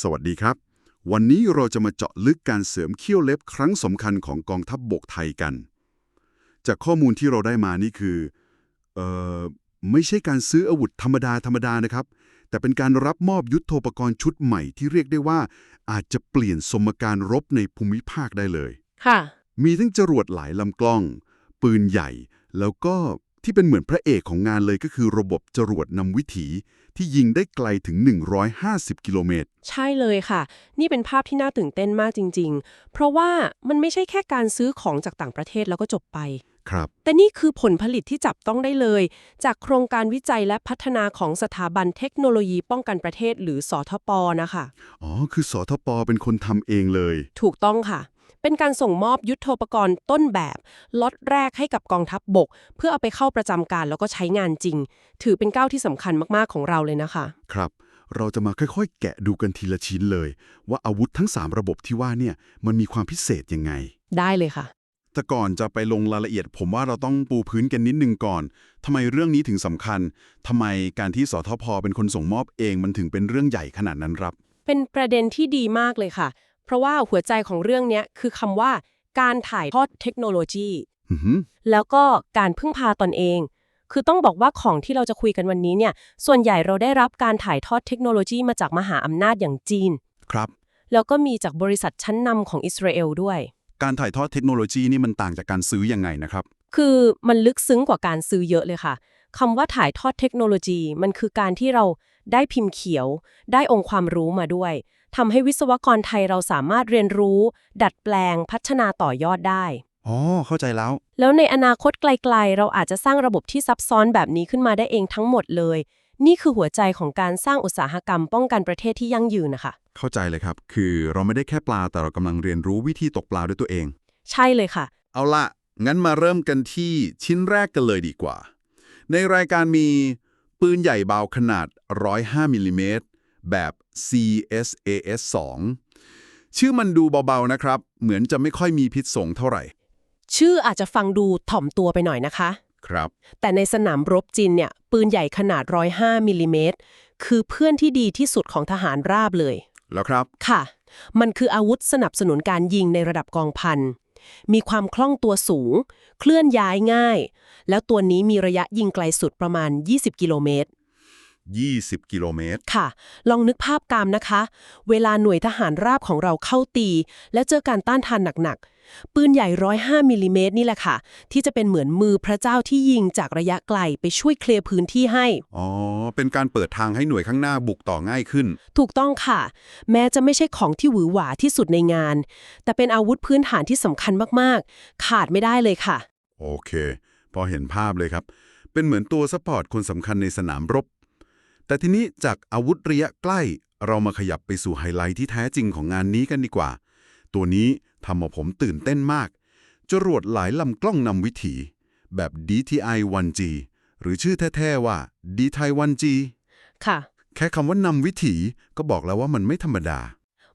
สวัสดีครับ วันนี้เราจะมาเจาะลึกการเสริมเขี้ยวเล็บครั้งสำคัญของกองทัพบบกไทยกัน จากข้อมูลที่เราได้มานี่คือเอ่อไม่ใช่การซื้ออาวุธธรรมดาธรรมดานะครับ แต่เป็นการรับมอบยุทโธปกรณ์ชุดใหม่ที่เรียกได้ว่า อาจจะเปลี่ยนสมการรบในภูมิภาคได้เลย ค่ะ มีทั้งจรวดหลายลำกล้อง ปืนใหญ่ แล้วก็ ที่เป็นเหมือนพระเอกของงานเลยก็คือระบบจรวดนำวิถีที่ยิงได้ไกลถึง 150 กิโลเมตร ใช่เลยค่ะ นี่เป็นภาพที่น่าตื่นเต้นมากจริง ๆ เพราะว่ามันไม่ใช่แค่การซื้อของจากต่างประเทศแล้วก็จบไป ครับ แต่นี่คือผลผลิตที่จับต้องได้เลย จากโครงการวิจัยและพัฒนาของสถาบันเทคโนโลยีป้องกันประเทศหรือสทปนะคะ อ๋อ คือสทปเป็นคนทำเองเลย ถูกต้องค่ะ เป็นการส่งมอบยุทโธปกรณ์ต้นแบบล็อตแรกให้กับกองทัพบบก เพื่อเอาไปเข้าประจำการแล้วก็ใช้งานจริง ถือเป็นก้าวที่สำคัญมากๆของเราเลยนะคะ ครับ เราจะมาค่อยๆ แกะดูกันทีละชิ้นเลย ว่าอาวุธทั้ง 3 ระบบที่ว่าเนี่ยมันมีความพิเศษยังไง ได้เลยค่ะ แต่ก่อนจะไปลงรายละเอียด ผมว่าเราต้องปูพื้นกันนิดนึงก่อนทำไมเรื่องนี้ถึงสำคัญทำไมการที่สทพเป็นคนส่งมอบเองมันถึงเป็นเรื่องใหญ่ขนาดนั้นครับเป็นประเด็นที่ดีมากเลยค่ะ เพราะว่าหัวใจของเรื่องเนี้ยคือคำว่า การถ่ายทอดเทคโนโลยีอือหือแล้วก็การพึ่งพาตนเอง คือต้องบอกว่าของที่เราจะคุยกันวันนี้เนี่ย ส่วนใหญ่เราได้รับการถ่ายทอดเทคโนโลยีมาจากมหาอำนาจอย่างจีน ครับ แล้วก็มีจากบริษัทชั้นนำของอิสราเอลด้วย การถ่ายทอดเทคโนโลยีนี่มันต่างจากการซื้อยังไงนะครับ คือมันลึกซึ้งกว่าการซื้อเยอะเลยค่ะคำว่าถ่ายทอดเทคโนโลยี มันคือการที่เราได้พิมพ์เขียว ได้องค์ความรู้มาด้วย ทำให้วิศวกรไทยเราสามารถเรียนรู้ ดัดแปลงพัฒนาต่อยอดได้ อ๋อ เข้าใจแล้ว แล้วในอนาคตไกลๆ เราอาจจะสร้างระบบที่ซับซ้อนแบบนี้ขึ้นมาได้เองทั้งหมดเลย นี่คือหัวใจของการสร้างอุตสาหกรรมป้องกันประเทศที่ยั่งยืนนะคะ เข้าใจเลยครับ คือเราไม่ได้แค่ปลาแต่เรากำลังเรียนรู้วิธีตกปลาด้วยตัวเอง ใช่เลยค่ะ เอาละงั้นมาเริ่มกันที่ชิ้นแรกกันเลยดีกว่า ในรายการมีปืนใหญ่เบาขนาด 105มิลลิเมตร แบบ CSAS 2 ชื่อมันดูเบาๆนะครับ เหมือนจะไม่ค่อยมีพิษสงเท่าไหร่ ชื่ออาจจะฟังดูถ่อมตัวไปหน่อยนะคะ ครับ แต่ในสนามรบจีนเนี่ย ปืนใหญ่ขนาด 105มิลลิเมตรคือเพื่อนที่ดีที่สุดของทหารราบเลย แล้วครับ ค่ะ มันคืออาวุธสนับสนุนการยิงในระดับกองพัน มีความคล่องตัวสูง เคลื่อนย้ายง่าย แล้วตัวนี้มีระยะยิงไกลสุดประมาณ 20 กิโลเมตร 20 กิโลเมตร ค่ะ ลองนึกภาพกามนะคะ เวลาหน่วยทหารราบของเราเข้าตี และเจอการต้านทานหนักๆ ปืนใหญ่ 105มิลลิเมตรนี่แหละค่ะ ที่จะเป็นเหมือนมือพระเจ้าที่ยิงจากระยะไกลไปช่วยเคลียร์พื้นที่ให้ อ๋อ เป็นการเปิดทางให้หน่วยข้างหน้าบุกต่อง่ายขึ้น ถูกต้องค่ะ แม้จะไม่ใช่ของที่หวือหวาที่สุดในงาน แต่เป็นอาวุธพื้นฐานที่สำคัญมากๆ ขาดไม่ได้เลยค่ะ โอเค พอเห็นภาพเลยครับ เป็นเหมือนตัวซัพพอร์ตคนสำคัญในสนามรบ แต่ทีนี้จากอาวุธระยะใกล้ เรามาขยับไปสู่ไฮไลท์ที่แท้จริงของงานนี้กันดีกว่า ตัวนี้ทำให้ผมตื่นเต้นมาก จรวดหลายลำกล้องนำวิถี แบบ DTI 1G หรือชื่อแท้ๆว่า DTI 1G ค่ะ แค่คำว่านำวิถีก็บอกแล้วว่ามันไม่ธรรมดา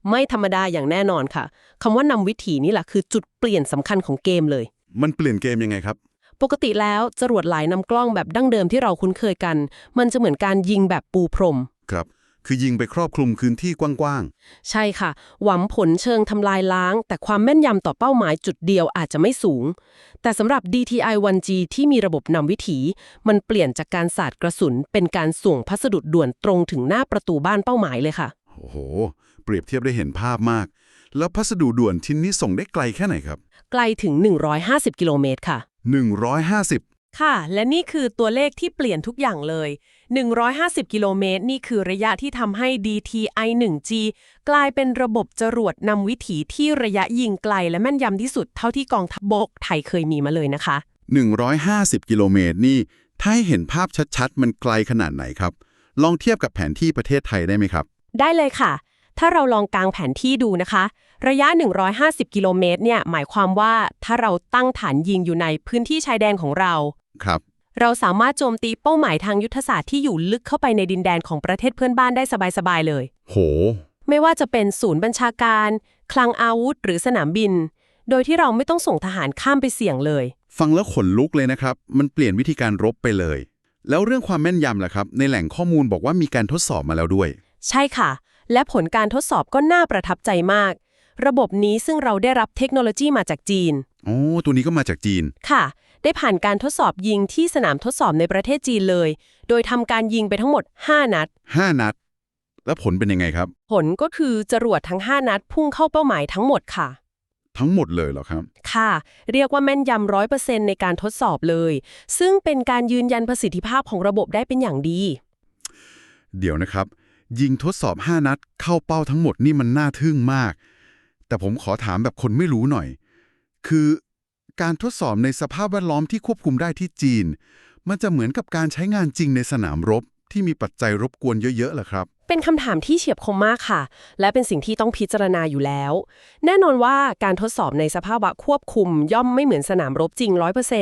ไม่ธรรมดาอย่างแน่นอนค่ะคำว่านำวิถีนี่แหละคือจุดเปลี่ยนสำคัญของเกมเลย มันเปลี่ยนเกมยังไงครับ ปกติแล้วจรวดหลายนำกล้องแบบดั้งเดิมที่เราคุ้นเคยกัน มันจะเหมือนการยิงแบบปูพรม ครับ คือยิงไปครอบคลุมพื้นที่กว้างใช่ค่ะ หวังผลเชิงทำลายล้าง แต่ความแม่นยำต่อเป้าหมายจุดเดียวอาจจะไม่สูง แต่สำหรับ DTI 1G ที่มีระบบนำวิถี มันเปลี่ยนจากการสาดกระสุน เป็นการส่งพัสดุด่วนตรงถึงหน้าประตูบ้านเป้าหมายเลยค่ะ ๆ โอ้โห เปรียบเทียบได้เห็นภาพมาก แล้วพัสดุด่วนชิ้นนี้ส่งได้ไกลแค่ไหนครับ ไกลถึง 150 กิโลเมตรค่ะ 150 ค่ะ และนี่คือตัวเลขที่เปลี่ยนทุกอย่างเลย 150 กิโลเมตร นี่คือระยะที่ทำให้ DTI 1G กลายเป็นระบบจรวดนำวิถีที่ระยะยิงไกล และแม่นยำที่สุดเท่าที่กองทัพบบกไทยเคยมีมาเลยนะคะ 150 กิโลเมตรนี่ ถ้าให้เห็นภาพชัดๆ มันไกลขนาดไหนครับ ลองเทียบกับแผนที่ประเทศไทยได้ไหมครับ ได้เลยค่ะ ถ้าเราลองกางแผนที่ดูนะคะ ระยะ 150 กิโลเมตรเนี่ยหมายความว่าถ้าเราตั้งฐานยิงอยู่ในพื้นที่ชายแดนของเรา ครับ เราสามารถโจมตีเป้าหมายทางยุทธศาสตร์ที่อยู่ลึกเข้าไปในดินแดนของประเทศเพื่อนบ้านได้สบายๆเลย โห ไม่ว่าจะเป็นศูนย์บัญชาการ คลังอาวุธ หรือสนามบิน โดยที่เราไม่ต้องส่งทหารข้ามไปเสี่ยงเลย ฟังแล้วขนลุกเลยนะครับ มันเปลี่ยนวิธีการรบไปเลย แล้วเรื่องความแม่นยำล่ะครับ ในแหล่งข้อมูลบอกว่ามีการทดสอบมาแล้วด้วย ใช่ค่ะ และผลการทดสอบก็น่าประทับใจมาก ระบบนี้ซึ่งเราได้รับเทคโนโลยีมาจากจีนโอ้ตัวนี้ก็มาจากจีน ค่ะ ได้ผ่านการทดสอบยิงที่สนามทดสอบในประเทศจีนเลย โดยทำการยิงไปทั้งหมด 5 นัด 5 นัด แล้วผลเป็นยังไงครับ ผลก็คือจรวดทั้ง 5 นัดพุ่งเข้าเป้าหมายทั้งหมดค่ะ ทั้งหมดเลยเหรอครับ ค่ะ เรียกว่าแม่นยำร้อยเปอร์เซ็นในการทดสอบเลย ซึ่งเป็นการยืนยันประสิทธิภาพของระบบได้เป็นอย่างดี เดี๋ยวนะครับ ยิงทดสอบ 5 นัด เข้าเป้าทั้งหมดนี่มันน่าทึ่งมาก แต่ผมขอถามแบบคนไม่รู้หน่อย คือการทดสอบในสภาพแวดล้อมที่ควบคุมได้ที่จีน มันจะเหมือนกับการใช้งานจริงในสนามรบที่มีปัจจัยรบกวนเยอะๆเหรอครับ เป็นคำถามที่เฉียบคมมากค่ะ และเป็นสิ่งที่ต้องพิจารณาอยู่แล้ว แน่นอนว่าการทดสอบในสภาวะควบคุมย่อมไม่เหมือนสนามรบจริง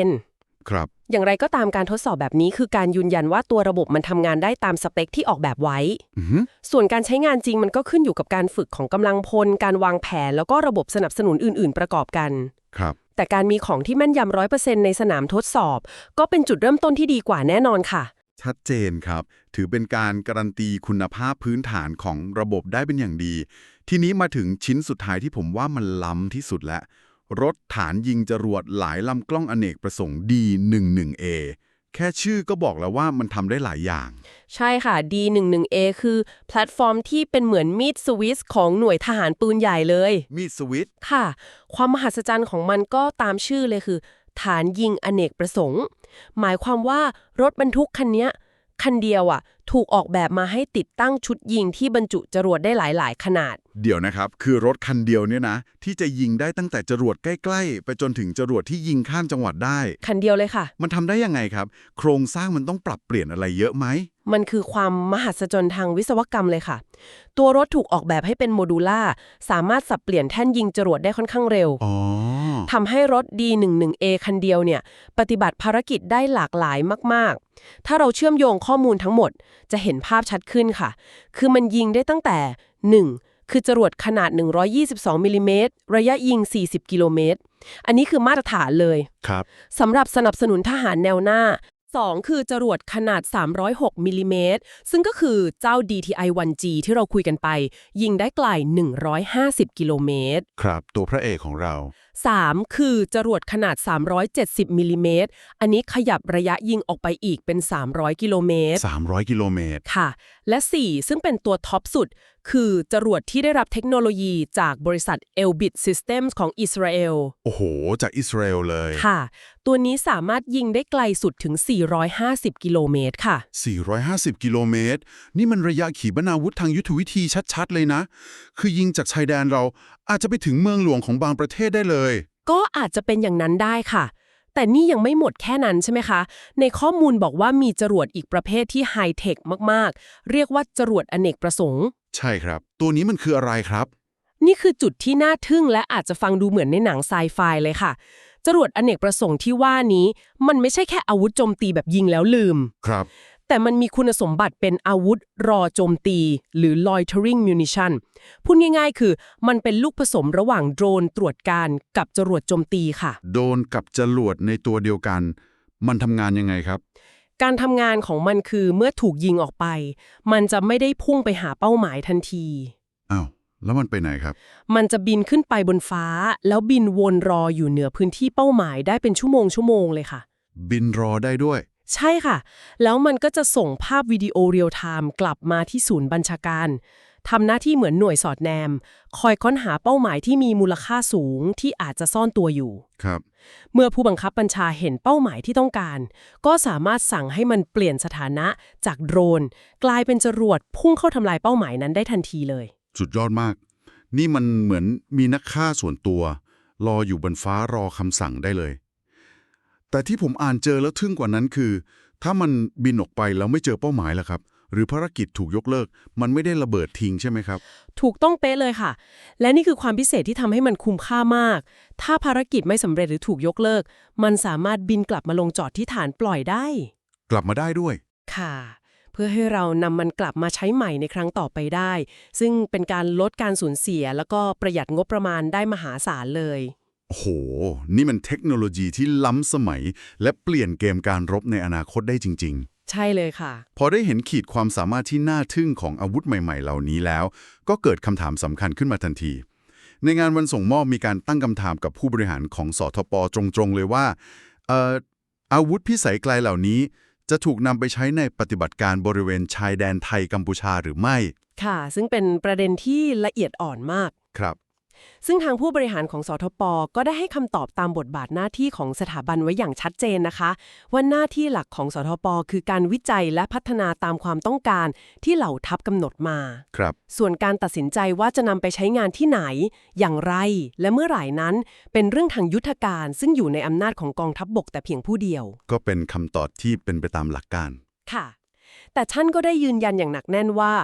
100%ครับ อย่างไรก็ตามการทดสอบแบบนี้คือการยืนยันว่าตัวระบบมันทำงานได้ตามสเปคที่ออกแบบไว้อือหือส่วนการใช้งานจริงมันก็ขึ้นอยู่กับการฝึกของกำลังพล การวางแผน แล้วก็ระบบสนับสนุนอื่น ๆ ประกอบกัน ครับ แต่การมีของที่แม่นยำร้อยเปอร์เซ็นในสนามทดสอบ ก็เป็นจุดเริ่มต้นที่ดีกว่าแน่นอนค่ะ ชัดเจนครับ ถือเป็นการการันตีคุณภาพพื้นฐานของระบบได้เป็นอย่างดี ทีนี้มาถึงชิ้นสุดท้ายที่ผมว่ามันล้ำที่สุดแล้ว รถฐานยิงจรวดหลายลำกล้องอเนกประสงค์ D11A แค่ชื่อก็บอกแล้วว่ามันทำได้หลายอย่าง ใช่ค่ะ D11A คือแพลตฟอร์มที่เป็นเหมือนมีดสวิสของหน่วยทหารปืนใหญ่เลย มีดสวิตช์ค่ะ ความมหัศจรรย์ของมันก็ตามชื่อเลยคือ ฐานยิงอเนกประสงค์ หมายความว่ารถบรรทุกคันเนี้ยคันเดียวอะ ถูกออกแบบมาให้ติดตั้งชุดยิงที่บรรจุจรวดได้หลาย ๆ ขนาด เดี๋ยวนะครับ คือรถคันเดียวเนี่ยนะ ที่จะยิงได้ตั้งแต่จรวดใกล้ ๆ ไปจนถึงจรวดที่ยิงข้ามจังหวัดได้ คันเดียวเลยค่ะ มันทำได้ยังไงครับ โครงสร้างมันต้องปรับเปลี่ยนอะไรเยอะไหม มันคือความมหัศจรรย์ทางวิศวกรรมเลยค่ะ ตัวรถถูกออกแบบให้เป็นโมดูล่าสามารถสับเปลี่ยนแท่นยิงจรวดได้ค่อนข้างเร็ว อ๋อ ทำให้รถ D11A คันเดียวเนี่ย ปฏิบัติภารกิจได้หลากหลายมาก ๆ ถ้าเราเชื่อมโยงข้อมูลทั้งหมดจะเห็นภาพชัดขึ้นค่ะ คือมันยิงได้ตั้งแต่ 1. คือจรวดขนาด 122มิลลิเมตรระยะยิง 40 กิโลเมตร อันนี้คือมาตรฐานเลยครับสำหรับสนับสนุนทหารแนวหน้า 2 คือจรวดขนาด 306มิลลิเมตรซึ่งก็คือเจ้า DTI-1G ที่เราคุยกันไป ยิงได้ไกล 150 กิโลเมตร ครับ ตัวพระเอกของเรา 3 คือจรวดขนาด 370มิลลิเมตร อันนี้ขยับระยะยิงออกไปอีกเป็น 300 กิโลเมตร 300 กิโลเมตร ค่ะ และ 4 ซึ่งเป็นตัวท็อปสุด คือจรวดที่ได้รับเทคโนโลยีจากบริษัท Elbit Systems ของอิสราเอล โอ้โห จากอิสราเอลเลย ค่ะ ตัวนี้สามารถยิงได้ไกลสุดถึง 450 กิโลเมตร ค่ะ 450 กิโลเมตร นี่มันระยะขีปนาวุธทางยุทธวิธีชัดๆ เลยนะ คือยิงจากชายแดนเรา อาจจะไปถึงเมืองหลวงของบางประเทศได้เลย ก็อาจจะเป็นอย่างนั้นได้ค่ะ แต่นี่ยังไม่หมดแค่นั้นใช่ไหมคะ ในข้อมูลบอกว่ามีจรวดอีกประเภทที่ไฮเทคมากๆ เรียกว่าจรวดอเนกประสงค์ ใช่ครับ ตัวนี้มันคืออะไรครับ นี่คือจุดที่น่าทึ่งและอาจจะฟังดูเหมือนในหนังไซไฟเลยค่ะ จรวดอเนกประสงค์ที่ว่านี้ มันไม่ใช่แค่อาวุธโจมตีแบบยิงแล้วลืม ครับ แต่มันมีคุณสมบัติเป็นอาวุธรอโจมตี หรือ loitering munition พูดง่ายๆ คือมันเป็นลูกผสมระหว่างโดรนตรวจการกับจรวดโจมตีค่ะ โดนกับจรวดในตัวเดียวกัน มันทำงานยังไงครับ การทำงานของมันคือเมื่อถูกยิงออกไป มันจะไม่ได้พุ่งไปหาเป้าหมายทันทีอ้าวแล้วมันไปไหนครับ มันจะบินขึ้นไปบนฟ้า แล้วบินวนรออยู่เหนือพื้นที่เป้าหมายได้เป็นชั่วโมงชั่วโมงเลยค่ะ บินรอได้ด้วย ใช่ค่ะ แล้วมันก็จะส่งภาพวิดีโอเรียลไทม์กลับมาที่ศูนย์บัญชาการทำหน้าที่เหมือนหน่วยสอดแนม คอยค้นหาเป้าหมายที่มีมูลค่าสูงที่อาจจะซ่อนตัวอยู่ ครับ เมื่อผู้บังคับบัญชาเห็นเป้าหมายที่ต้องการ ก็สามารถสั่งให้มันเปลี่ยนสถานะจากโดรน กลายเป็นจรวดพุ่งเข้าทำลายเป้าหมายนั้นได้ทันทีเลย สุดยอดมาก นี่มันเหมือนมีนักฆ่าส่วนตัว รออยู่บนฟ้ารอคำสั่งได้เลย แต่ที่ผมอ่านเจอแล้วทึ่งกว่านั้นคือ ถ้ามันบินออกไปแล้วไม่เจอเป้าหมายล่ะครับ หรือภารกิจถูกยกเลิก มันไม่ได้ระเบิดทิ้งใช่ไหมครับ ถูกต้องเป๊ะเลยค่ะ และนี่คือความพิเศษที่ทำให้มันคุ้มค่ามาก ถ้าภารกิจไม่สำเร็จหรือถูกยกเลิก มันสามารถบินกลับมาลงจอดที่ฐานปล่อยได้ กลับมาได้ด้วย ค่ะ เพื่อให้เรานำมันกลับมาใช้ใหม่ในครั้งต่อไปได้ ซึ่งเป็นการลดการสูญเสีย แล้วก็ประหยัดงบประมาณได้มหาศาลเลย โอ้โห นี่มันเทคโนโลยีที่ล้ำสมัย และเปลี่ยนเกมการรบในอนาคตได้จริงใช่เลยค่ะ พอได้เห็นขีดความสามารถที่น่าทึ่งของอาวุธใหม่ๆ เหล่านี้แล้ว ก็เกิดคำถามสำคัญขึ้นมาทันที ในงานวันส่งมอบมีการตั้งคำถามกับผู้บริหารของสทปตรงๆ เลยว่าเอ่ออาวุธพิสัยไกลเหล่านี้ จะถูกนำไปใช้ในปฏิบัติการบริเวณชายแดนไทยกัมพูชาหรือไม่ ค่ะ ซึ่งเป็นประเด็นที่ละเอียดอ่อนมาก ครับ ซึ่งทางผู้บริหารของสทปก็ได้ให้คำตอบตามบทบาทหน้าที่ของสถาบันไว้อย่างชัดเจนนะคะ ว่าหน้าที่หลักของสทปคือการวิจัยและพัฒนาตามความต้องการที่เหล่าทัพกำหนดมาครับ ส่วนการตัดสินใจว่าจะนำไปใช้งานที่ไหน อย่างไร และเมื่อไหร่นั้น เป็นเรื่องทางยุทธการซึ่งอยู่ในอำนาจของกองทัพบบกแต่เพียงผู้เดียว ก็เป็นคำตอบที่เป็นไปตามหลักการ ค่ะ แต่ท่านก็ได้ยืนยันอย่างหนักแน่นว่า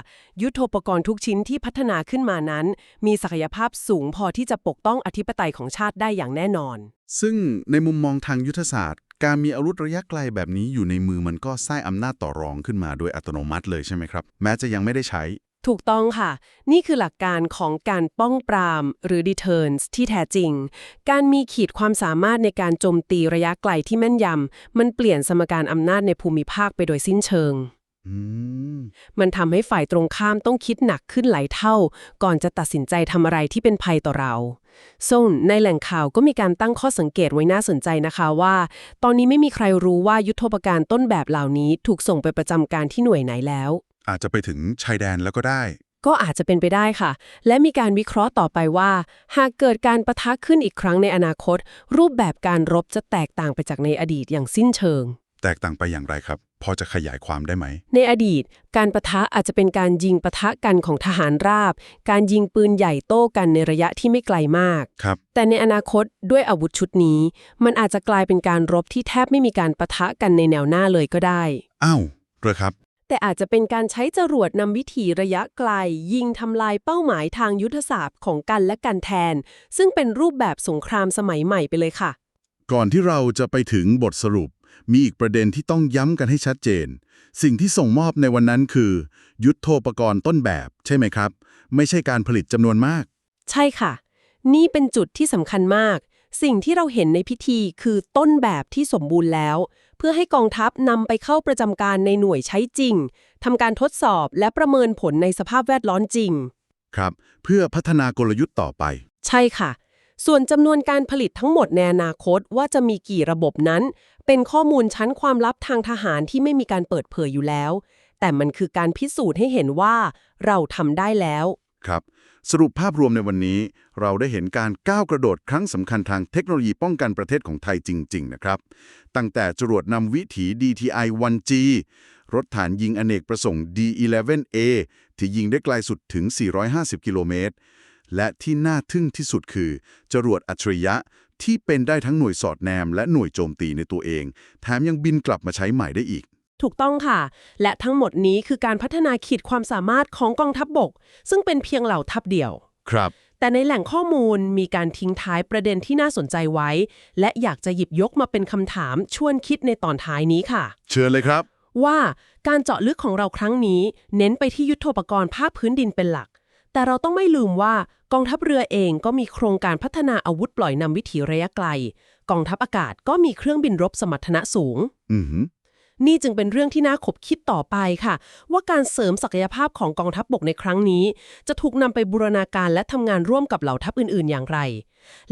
ยุทโธปกรณ์ทุกชิ้นที่พัฒนาขึ้นมานั้น มีศักยภาพสูงพอที่จะปกป้องอธิปไตยของชาติได้อย่างแน่นอน ซึ่งในมุมมองทางยุทธศาสตร์ การมีอาวุธระยะไกลแบบนี้อยู่ในมือมันก็สร้างอำนาจต่อรองขึ้นมาโดยอัตโนมัติเลยใช่ไหมครับ แม้จะยังไม่ได้ใช้ ถูกต้องค่ะ นี่คือหลักการของการป้องปราม หรือ deterrence ที่แท้จริง การมีขีดความสามารถในการโจมตีระยะไกลที่แม่นยำมันเปลี่ยนสมการอำนาจในภูมิภาคไปโดยสิ้นเชิงอื มมันทำให้ฝ่ายตรงข้ามต้องคิดหนักขึ้นหลายเท่า ก่อนจะตัดสินใจทำอะไรที่เป็นภัยต่อเราส่วนในแหล่งข่าวก็มีการตั้งข้อสังเกตไว้น่าสนใจนะคะว่า ตอนนี้ไม่มีใครรู้ว่ายุทโธปการต้นแบบเหล่านี้ถูกส่งไปประจำการที่หน่วยไหนแล้ว อาจจะไปถึงชายแดนแล้วก็ได้ ก็อาจจะเป็นไปได้ค่ะ และมีการวิเคราะห์ต่อไปว่า หากเกิดการประทะขึ้นอีกครั้งในอนาคต รูปแบบการรบจะแตกต่างไปจากในอดีตอย่างสิ้นเชิง แตกต่างไปอย่างไรครับ พอจะขยายความได้ไหม ในอดีต การประทะอาจจะเป็นการยิงประทะกันของทหารราบ การยิงปืนใหญ่โต้กันในระยะที่ไม่ไกลมาก ครับ แต่ในอนาคตด้วยอาวุธชุดนี้ มันอาจจะกลายเป็นการรบที่แทบไม่มีการประทะกันในแนวหน้าเลยก็ได้ อ้าวเหรอครับ แต่อาจจะเป็นการใช้จรวดนำวิถีระยะไกล ยิงทำลายเป้าหมายทางยุทธศาสตร์ของกันและกันแทน ซึ่งเป็นรูปแบบสงครามสมัยใหม่ไปเลยค่ะ ก่อนที่เราจะไปถึงบทสรุป มีอีกประเด็นที่ต้องย้ำกันให้ชัดเจน สิ่งที่ส่งมอบในวันนั้นคือ ยุทโธปกรณ์ต้นแบบ ใช่ไหมครับ ไม่ใช่การผลิตจำนวนมาก ใช่ค่ะ นี่เป็นจุดที่สำคัญมาก สิ่งที่เราเห็นในพิธีคือต้นแบบที่สมบูรณ์แล้ว เพื่อให้กองทัพนำไปเข้าประจำการในหน่วยใช้จริงทำการทดสอบและประเมินผลในสภาพแวดล้อมจริง ครับ เพื่อพัฒนากลยุทธ์ต่อไป ใช่ค่ะ ส่วนจำนวนการผลิตทั้งหมดในอนาคตว่าจะมีกี่ระบบนั้น เป็นข้อมูลชั้นความลับทางทหารที่ไม่มีการเปิดเผยอยู่แล้ว แต่มันคือการพิสูจน์ให้เห็นว่าเราทำได้แล้ว ครับ สรุปภาพรวมในวันนี้ เราได้เห็นการก้าวกระโดดครั้งสำคัญทางเทคโนโลยีป้องกันประเทศของไทยจริง ๆ นะครับ ตั้งแต่จรวดนำวิถี DTI 1G รถฐานยิงอเนกประสงค์ D11A ที่ยิงได้ไกลสุดถึง 450 กิโลเมตร และที่น่าทึ่งที่สุดคือ จรวดอัจฉริยะที่เป็นได้ทั้งหน่วยสอดแนม และหน่วยโจมตีในตัวเอง แถมยังบินกลับมาใช้ใหม่ได้อีก ถูกต้องค่ะ และทั้งหมดนี้คือการพัฒนาขีดความสามารถของกองทัพบบก ซึ่งเป็นเพียงเหล่าทัพเดียว ครับ แต่ในแหล่งข้อมูลมีการทิ้งท้ายประเด็นที่น่าสนใจไว้ และอยากจะหยิบยกมาเป็นคำถามชวนคิดในตอนท้ายนี้ค่ะ เชิญเลยครับ ว่าการเจาะลึกของเราครั้งนี้ เน้นไปที่ยุทโธปกรณ์ภาคพื้นดินเป็นหลัก แต่เราต้องไม่ลืมว่ากองทัพเรือเองก็มีโครงการพัฒนาอาวุธปล่อยนำวิถีระยะไกล กองทัพอากาศก็มีเครื่องบินรบสมรรถนะสูง อือหือนี่จึงเป็นเรื่องที่น่าขบคิดต่อไปค่ะ ว่าการเสริมศักยภาพของกองทัพบบกในครั้งนี้ จะถูกนำไปบูรณาการและทำงานร่วมกับเหล่าทัพอื่นๆ อย่างไร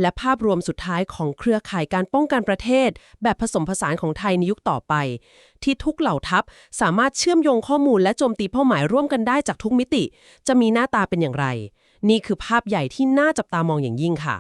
และภาพรวมสุดท้ายของเครือข่ายการป้องกันประเทศ แบบผสมผสานของไทยในยุคต่อไป ที่ทุกเหล่าทัพสามารถเชื่อมโยงข้อมูลและโจมตีเป้าหมายร่วมกันได้จากทุกมิติ จะมีหน้าตาเป็นอย่างไร นี่คือภาพใหญ่ที่น่าจับตามองอย่างยิ่งค่ะ